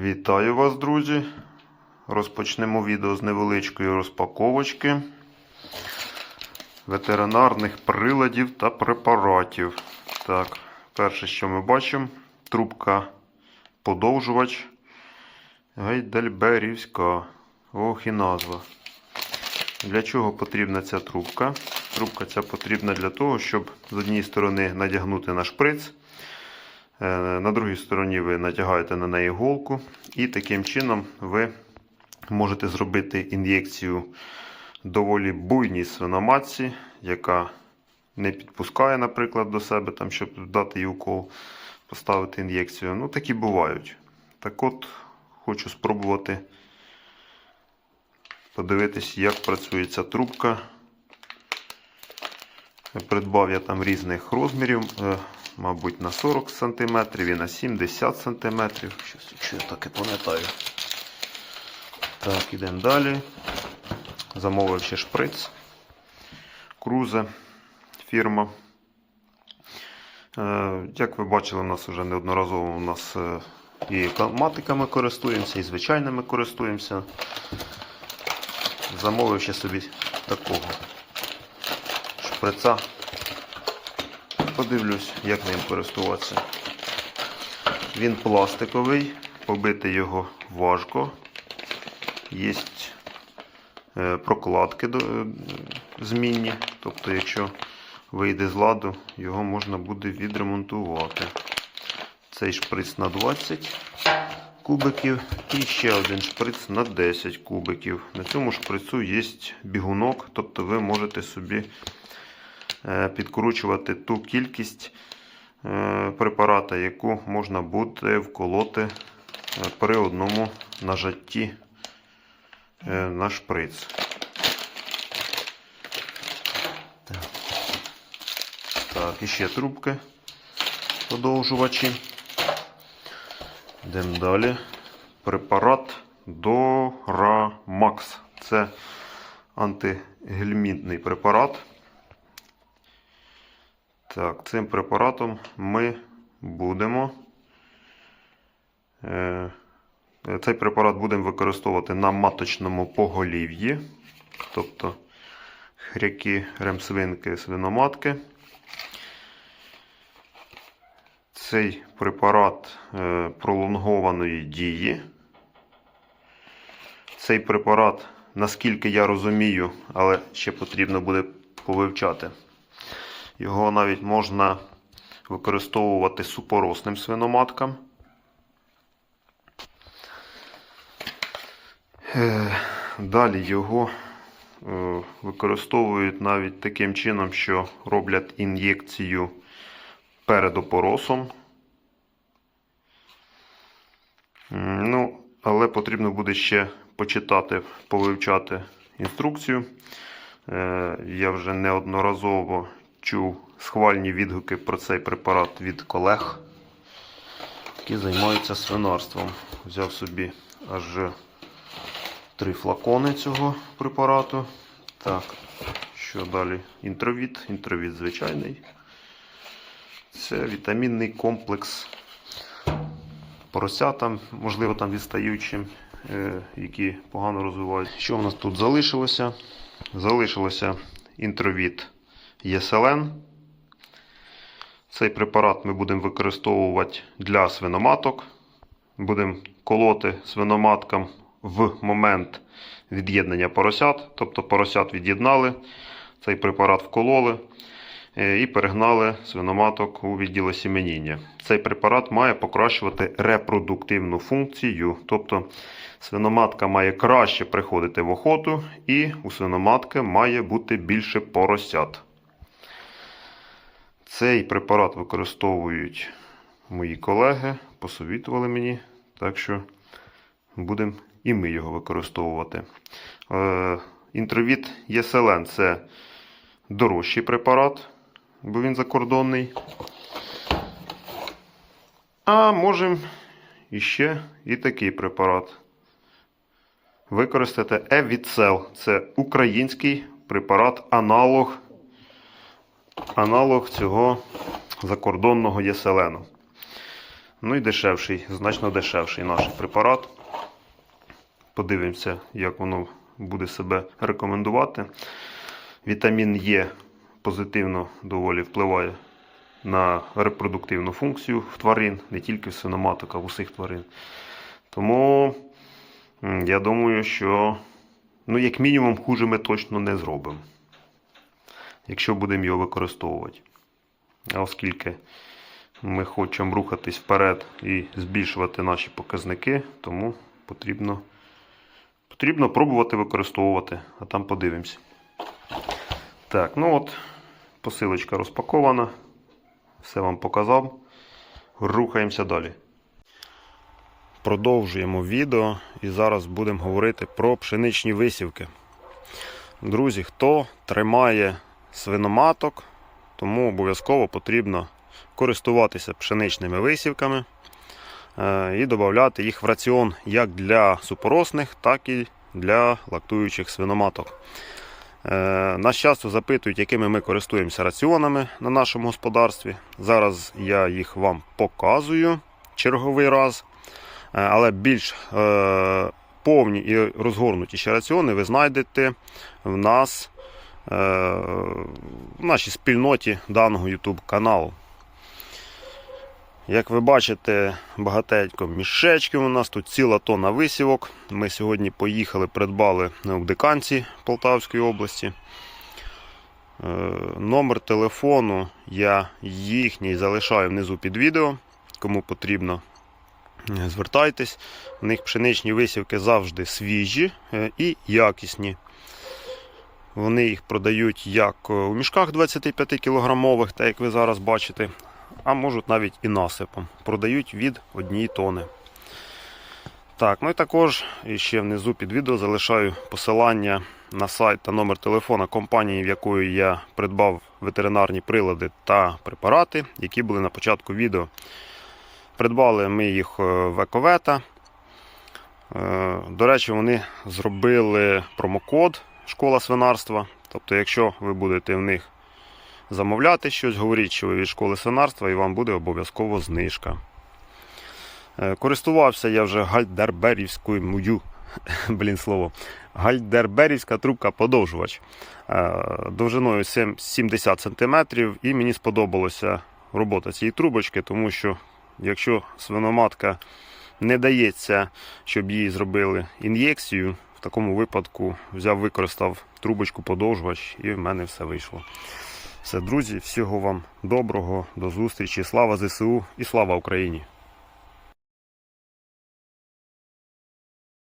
Вітаю вас, друзі! Розпочнемо відео з невеличкої розпаковочки ветеринарних приладів та препаратів. Так, перше, що ми бачимо, трубка подовжувач Гейдельберівська. Ох і назва. Для чого потрібна ця трубка? Трубка ця потрібна для того, щоб з однієї сторони надягнути на шприц. Е, На другій стороні ви натягаєте на неї голку, і таким чином ви можете зробити ін'єкцію доволі буйній свиноматці, яка не підпускає, наприклад, до себе, там, щоб дати їй укол, поставити ін'єкцію. Ну, такі бувають. Так от, хочу спробувати подивитись, як працює ця трубка. Придбав я там різних розмірів, е, мабуть, на 40 см і на 70 см. Щось, якщо я таке пам'ятаю. Так, ідемо далі. Замовив ще шприц. Крузе фірма. Е, Як ви бачили, у нас вже неодноразово у нас е, і матиками користуємося, і звичайними користуємося. Замовив ще собі такого шприца. Подивлюсь, як ним користуватися. Він пластиковий, побити його важко. Є е, прокладки е, змінні. Тобто, якщо вийде з ладу, його можна буде відремонтувати. Цей шприц на 20 кубиків і ще один шприц на 10 кубиків. На цьому шприцу є бігунок, тобто ви можете собі підкручувати ту кількість е, препарата, яку можна буде вколоти е, при одному нажатті е, на шприц. Так, так і ще трубки подовжувачі. Йдемо далі. Препарат Дорамакс. Це антигельмінтний препарат. Так, цим препаратом ми будемо. е, Цей препарат будемо використовувати на маточному поголів'ї, тобто хряки, ремсвинки, свиноматки. Цей препарат е, пролонгованої дії. Цей препарат, наскільки я розумію, але ще потрібно буде повивчати. Його навіть можна використовувати супоросним свиноматкам. Е, Далі його е, використовують навіть таким чином, що роблять ін'єкцію перед опоросом. Ну, але потрібно буде ще почитати, повивчати інструкцію. Е, Я вже неодноразово чув схвальні відгуки про цей препарат від колег, які займаються свинарством. Взяв собі аж три флакони цього препарату. Так, що далі? Інтровіт. Інтровіт звичайний. Це вітамінний комплекс поросятам, можливо, там відстаючим, е, які погано розвивають. Що в нас тут залишилося? Залишилося інтровіт ЄСЛН. Цей препарат ми будемо використовувати для свиноматок. Будемо колоти свиноматкам в момент від'єднання поросят. Тобто поросят від'єднали, цей препарат вкололи е, і перегнали свиноматок у відділ сіменіння. Цей препарат має покращувати репродуктивну функцію, тобто свиноматка має краще приходити в охоту, і у свиноматки має бути більше поросят. Цей препарат використовують мої колеги, посовітували мені, так що будемо і ми його використовувати. Е, Інтровіт ЄСЛН це дорожчий препарат, бо він закордонний. А можемо іще і такий препарат. Використати Евіцел. Це український препарат, аналог, аналог цього закордонного єселену. Ну і дешевший, значно дешевший наш препарат. Подивимося, як воно буде себе рекомендувати. Вітамін Е позитивно доволі впливає на репродуктивну функцію в тварин, не тільки в свиноматок, а в усіх тварин. Тому я думаю, що ну, як мінімум хуже ми точно не зробимо, якщо будемо його використовувати. А оскільки ми хочемо рухатись вперед і збільшувати наші показники, тому потрібно, потрібно пробувати використовувати, а там подивимось. Так, ну от, посилочка розпакована. Все вам показав. Рухаємося далі. Продовжуємо відео і зараз будемо говорити про пшеничні висівки. Друзі, хто тримає свиноматок, тому обов'язково потрібно користуватися пшеничними висівками е, і додати їх в раціон як для супоросних, так і для лактуючих свиноматок. Е, Нас часто запитують, якими ми користуємося раціонами на нашому господарстві. Зараз я їх вам показую черговий раз. Е, Але більш повні і розгорнуті раціони ви знайдете в нас в нашій спільноті даного YouTube каналу. Як ви бачите, багатенько мішечків у нас тут ціла тонна висівок. Ми сьогодні поїхали, придбали в Диканці Полтавської області. Е, Номер телефону я їхній залишаю внизу під відео. Кому потрібно, е, звертайтесь. У них пшеничні висівки завжди свіжі е, і якісні. Вони їх продають як у мішках 25 кілограмових, так як ви зараз бачите, а можуть навіть і насипом. Продають від 1 тони. Так, ну і також ще внизу під відео залишаю посилання на сайт та номер телефона компанії, в якої я придбав ветеринарні прилади та препарати, які були на початку відео. Придбали ми їх е, в Ековета. Е, До речі, вони зробили промокод школа свинарства. Тобто, якщо ви будете в них замовляти щось, говоріть, що ви від школи свинарства, і вам буде обов'язково знижка. Е, Користувався я вже гальдерберівською мою, блін слово, гальдерберівська трубка подовжувач е, довжиною сем- 70 см, і мені сподобалася робота цієї трубочки, тому що якщо свиноматка не дається, щоб їй зробили ін'єкцію, такому випадку взяв, використав трубочку подовжувач, і в мене все вийшло. Все, друзі, всього вам доброго, до зустрічі. Слава ЗСУ і слава Україні!